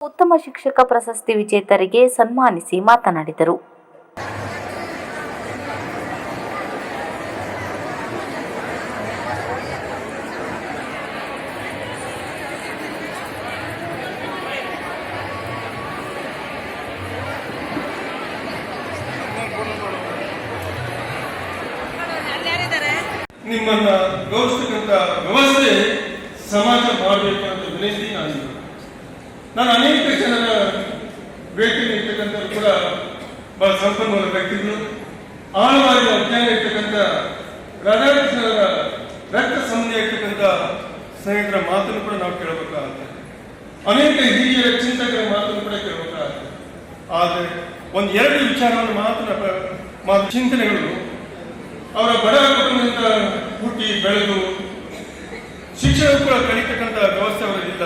ಉತ್ತಮ ಶಿಕ್ಷಕ ಪ್ರಶಸ್ತಿ ವಿಜೇತರಿಗೆ ಸನ್ಮಾನಿಸಿ ಮಾತನಾಡಿದರು. ನಿಮ್ಮನ್ನ ಗೌರವಿಸ್ತಕ್ಕಂಥ ವ್ಯವಸ್ಥೆ ಸಮಾಜ ಮಾಡಬೇಕು ಅಂತ ವಿನಂತಿ ನಾನು ನಾನು ಅನೇಕ ಜನರ ಭೇಟಿ ನೀಡ್ತಕ್ಕಂಥವ್ರು ಕೂಡ ಬಹಳ ಸಂಪನ್ಮೂಲ ವ್ಯಕ್ತಿಗಳು. ಆಳವಾಗಿ ಅಧ್ಯಯನ ಇರ್ತಕ್ಕಂಥ ರಾಧಾಕೃಷ್ಣರ ರಕ್ತ ಸಂಬಂಧ ಇರ್ತಕ್ಕಂಥ ಸ್ನೇಹಿತರ ಮಾತನ್ನು ಕೂಡ ನಾವು ಕೇಳಬೇಕಾಗುತ್ತೆ. ಅನೇಕ ಹಿರಿಯ ಚಿಂತಕರ ಮಾತನ್ನು ಕೂಡ ಕೇಳಬೇಕಾಗುತ್ತೆ. ಆದರೆ ಒಂದು ಎರಡು ವಿಚಾರವನ್ನು ಮಾತ್ರ ಮಾತು ಚಿಂತನೆಗಳು. ಅವರ ಬಡ ಕುಟುಂಬದಿಂದ ಹುಟ್ಟಿ ಬೆಳೆದು ಶಿಕ್ಷಣ ಕೂಡ ಕಲಿತಕ್ಕಂಥ ವ್ಯವಸ್ಥೆ ಅವರಿಗಿಲ್ಲ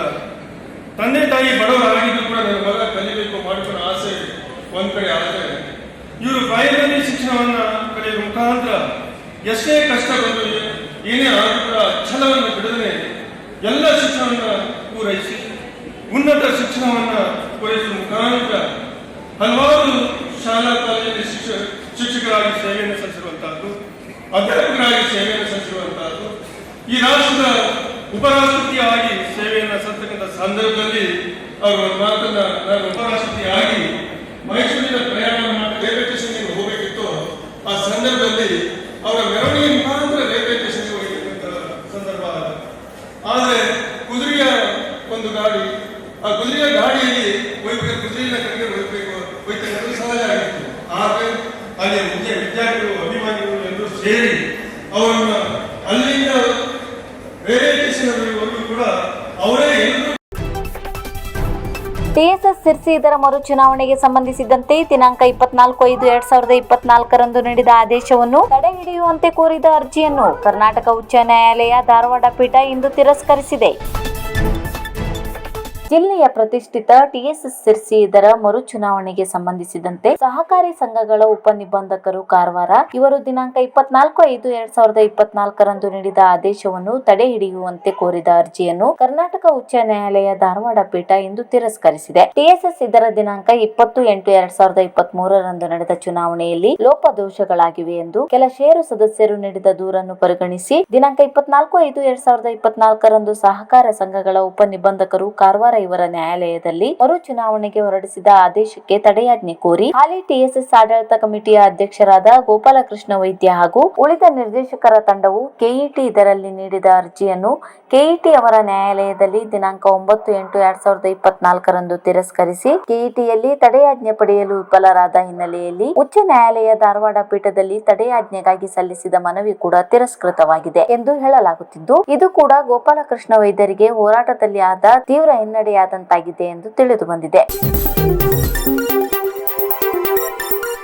ತಂದೆ ತಾಯಿ ಬಡವರಾಗಿದ್ದು ಕೂಡ ನನ್ನ ಮಗ ಕಲಿಬೇಕು ಮಾಡಿಕೊಳ್ಳೋ ಆಸೆ ಒಂದ್ ಕಡೆ ಆದರೆ ಇವರು ಪ್ರೈಮರಿ ಶಿಕ್ಷಣವನ್ನ ಕಲಿಯುವ ಮುಖಾಂತರ ಎಷ್ಟೇ ಕಷ್ಟ ಬಂದು ಏನೇ ಆದರೂ ಕೂಡ ಛಲವನ್ನು ಬಿಡದೆ ಎಲ್ಲ ಶಿಕ್ಷಣವನ್ನ ಪೂರೈಸಿ, ಉನ್ನತ ಶಿಕ್ಷಣವನ್ನ ಪೂರೈಸುವ ಮುಖಾಂತರ ಹಲವಾರು ಶಾಲಾ ಕಾಲೇಜಲ್ಲಿ ಶಿಕ್ಷ ಶಿಕ್ಷಕರಾಗಿ ಸೇವೆಯನ್ನು ಸಲ್ಲಿಸಿರುವಂತಹದ್ದು, ಅಧ್ಯಾಪಕರಾಗಿ ಸೇವೆಯನ್ನು ಸಲ್ಲಿಸಿರುವಂತಹದ್ದು, ಈ ರಾಷ್ಟ್ರದ ಉಪರಾಷ್ಟ್ರಪತಿಯಾಗಿ ಸಲ್ಲಿಸತಕ್ಕಂಥ ಸಂದರ್ಭದಲ್ಲಿ ಅವರು ಮಾತನ್ನ ನಾನು ಉಪರಾಷ್ಟ್ರಪತಿಯಾಗಿ ಮೈಸೂರಿನ ಪ್ರಯಾಣ ಮಾಡಿ ರೈಲ್ವೆ ಸ್ಟೇಷನ್ಗೆ ಹೋಗಬೇಕಿತ್ತು ಆ ಸಂದರ್ಭದಲ್ಲಿ ಅವರ ಮೆರವಣಿಗೆ ಮುಖಾಂತರ ರೈಲ್ವೆ ಸ್ಟೇಷನ್ಗೆ ಹೋಗಿರ್ತಕ್ಕಂಥ ಸಂದರ್ಭ ಆದ. ಆದರೆ ಕುದುರೆಯ ಒಂದು ಗಾಡಿ, ಆ ಕುದುರೆಯ ಗಾಡಿಯಲ್ಲಿ ಹೋಗ್ಬೇಕು ಕುದುರೆಯ ಕಡೆಗೆ ಹೋಗ್ಬೇಕು ಹೋಯ್ತಕ್ಕಂಥ ಸಹಜ ಆಗಿತ್ತು ಆದರೆ ಅಲ್ಲಿ ಮುಖ್ಯ ವಿದ್ಯಾರ್ಥಿಗಳು, ಅಭಿಮಾನಿಗಳು ಎಲ್ಲರೂ ಸೇರಿ ಅವರನ್ನ ಅಲ್ಲಿಂದ ರೈಲ್ವೆ ಸ್ಟೇಷನ್ ಕೂಡ ಟಿಎಸ್ಎಸ್ ಸಿರ್ಸಿ ಇದರ ಮರು ಚುನಾವಣೆಗೆ ಸಂಬಂಧಿಸಿದಂತೆ ದಿನಾಂಕ ಇಪ್ಪತ್ನಾಲ್ಕು ಐದು ಎರಡ್ ಸಾವಿರದ ಇಪ್ಪತ್ನಾಲ್ಕರಂದು ನೀಡಿದ ಆದೇಶವನ್ನು ತಡೆ ಹಿಡಿಯುವಂತೆ ಕೋರಿದ ಅರ್ಜಿಯನ್ನು ಕರ್ನಾಟಕ ಉಚ್ಚ ನ್ಯಾಯಾಲಯ ಧಾರವಾಡ ಪೀಠ ಇಂದು ತಿರಸ್ಕರಿಸಿದೆ. ಜಿಲ್ಲೆಯ ಪ್ರತಿಷ್ಠಿತ ಟಿಎಸ್ಎಸ್ ಸಿರ್ಸಿ ಇದರ ಮರು ಚುನಾವಣೆಗೆ ಸಂಬಂಧಿಸಿದಂತೆ ಸಹಕಾರಿ ಸಂಘಗಳ ಉಪನಿಬಂಧಕರು ಕಾರವಾರ ಇವರು ದಿನಾಂಕ ಇಪ್ಪತ್ನಾಲ್ಕು ಐದು ಎರಡ್ ಸಾವಿರದ ಇಪ್ಪತ್ನಾಲ್ಕರಂದು ನೀಡಿದ ಆದೇಶವನ್ನು ತಡೆ ಹಿಡಿಯುವಂತೆ ಕೋರಿದ ಅರ್ಜಿಯನ್ನು ಕರ್ನಾಟಕ ಉಚ್ಚ ನ್ಯಾಯಾಲಯ ಧಾರವಾಡ ಪೀಠ ಇಂದು ತಿರಸ್ಕರಿಸಿದೆ. ಟಿಎಸ್ಎಸ್ ಇದರ ದಿನಾಂಕ ಇಪ್ಪತ್ತು ಎಂಟು ಎರಡ್ ಸಾವಿರದ ಇಪ್ಪತ್ತ್ ಮೂರರಂದು ನಡೆದ ಚುನಾವಣೆಯಲ್ಲಿ ಲೋಪದೋಷಗಳಾಗಿವೆ ಎಂದು ಕೆಲ ಷೇರು ಸದಸ್ಯರು ನೀಡಿದ ದೂರನ್ನು ಪರಿಗಣಿಸಿ ದಿನಾಂಕ ಇಪ್ಪತ್ನಾಲ್ಕು ಐದು ಎರಡ್ ಸಾವಿರದ ಇಪ್ಪತ್ನಾಲ್ಕರಂದು ಸಹಕಾರ ಸಂಘಗಳ ಉಪನಿಬಂಧಕರು ಕಾರವಾರ ಇವರ ನ್ಯಾಯಾಲಯದಲ್ಲಿ ಮರು ಚುನಾವಣೆಗೆ ಹೊರಡಿಸಿದ ಆದೇಶಕ್ಕೆ ತಡೆಯಾಜ್ಞೆ ಕೋರಿ ಹಾಲಿ ಟಿಎಸ್ಎಸ್ ಆಡಳಿತ ಕಮಿಟಿಯ ಅಧ್ಯಕ್ಷರಾದ ಗೋಪಾಲಕೃಷ್ಣ ವೈದ್ಯ ಹಾಗೂ ಉಳಿದ ನಿರ್ದೇಶಕರ ತಂಡವು ಕೆಇಟಿ ಇದರಲ್ಲಿ ನೀಡಿದ ಅರ್ಜಿಯನ್ನು ಕೆಇಟಿ ಅವರ ನ್ಯಾಯಾಲಯದಲ್ಲಿ ದಿನಾಂಕ ಒಂಬತ್ತು ಎಂಟು ಎರಡ್ ಸಾವಿರದ ಇಪ್ಪತ್ನಾಲ್ಕರಂದು ತಿರಸ್ಕರಿಸಿ ಕೆಇಟಿಯಲ್ಲಿ ತಡೆಯಾಜ್ಞೆ ಪಡೆಯಲು ವಿಫಲರಾದ ಹಿನ್ನೆಲೆಯಲ್ಲಿ ಉಚ್ಚ ನ್ಯಾಯಾಲಯ ಧಾರವಾಡ ಪೀಠದಲ್ಲಿ ತಡೆಯಾಜ್ಞೆಗಾಗಿ ಸಲ್ಲಿಸಿದ ಮನವಿ ಕೂಡ ತಿರಸ್ಕೃತವಾಗಿದೆ ಎಂದು ಹೇಳಲಾಗುತ್ತಿದ್ದು, ಇದು ಕೂಡ ಗೋಪಾಲಕೃಷ್ಣ ವೈದ್ಯರಿಗೆ ಹೋರಾಟದಲ್ಲಿ ಆದ ತೀವ್ರ ಹಿನ್ನಡೆಯಾದಂತಾಗಿದೆ ಎಂದು ತಿಳಿದು ಬಂದಿದೆ.